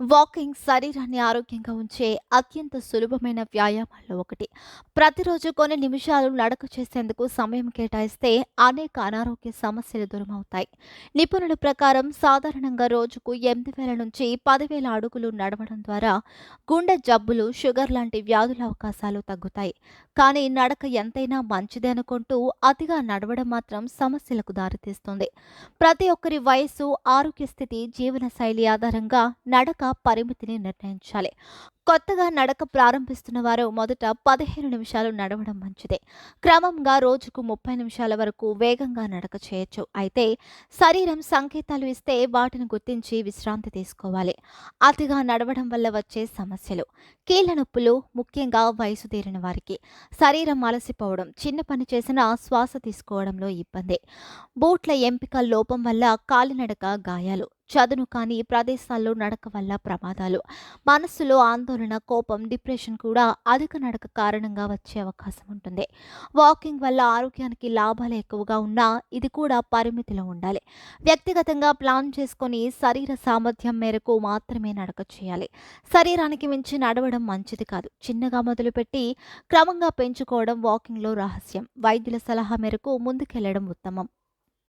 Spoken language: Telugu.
వాకింగ్ శరీరాన్ని ఆరోగ్యంగా ఉంచే అత్యంత సులభమైన వ్యాయామాల్లో ఒకటి. ప్రతిరోజు కొన్ని నిమిషాలు నడక చేసేందుకు సమయం కేటాయిస్తే అనేక అనారోగ్య సమస్యలు దూరమవుతాయి. నిపుణుల ప్రకారం సాధారణంగా రోజుకు ఎనిమిది వేల నుంచి పదివేల అడుగులు నడవడం ద్వారా గుండె జబ్బులు షుగర్ లాంటి వ్యాధుల అవకాశాలు తగ్గుతాయి. కానీ నడక ఎంతైనా మంచిదే అనుకుంటూ అతిగా నడవడం మాత్రం సమస్యలకు దారితీస్తుంది. ప్రతి ఒక్కరి వయస్సు ఆరోగ్య స్థితి జీవనశైలి ఆధారంగా నడక పరిమితిని నిర్ణయించాలి. కొత్తగా నడక ప్రారంభిస్తున్న వారు మొదట పదిహేను నిమిషాలు నడవడం మంచిదే. క్రమంగా రోజుకు ముప్పై నిమిషాల వరకు వేగంగా నడక చేయొచ్చు. అయితే శరీరం సంకేతాలు ఇస్తే వాటిని గుర్తించి విశ్రాంతి తీసుకోవాలి. అతిగా నడవడం వల్ల వచ్చే సమస్యలు. కీళ్ళ నొప్పులు ముఖ్యంగా వయసు తీరిన వారికి. శరీరం అలసిపోవడం చిన్న పని చేసినా శ్వాస తీసుకోవడంలో ఇబ్బంది. బూట్ల ఎంపిక లోపం వల్ల కాలినడక గాయాలు. చదును కాని ప్రదేశాల్లో నడక వల్ల ప్రమాదాలు. మనస్సులో ఆందోళన కోపం డిప్రెషన్ కూడా అధిక నడక కారణంగా వచ్చే అవకాశం ఉంటుంది. వాకింగ్ వల్ల ఆరోగ్యానికి లాభాలు ఎక్కువగా ఉన్నా ఇది కూడా పరిమితిలో ఉండాలి. వ్యక్తిగతంగా ప్లాన్ చేసుకొని శరీర సామర్థ్యం మేరకు మాత్రమే నడక చేయాలి. శరీరానికి మించి నడవడం మంచిది కాదు. చిన్నగా మొదలుపెట్టి క్రమంగా పెంచుకోవడం వాకింగ్లో రహస్యం. వైద్యుల సలహా మేరకు ముందుకెళ్ళడం ఉత్తమం.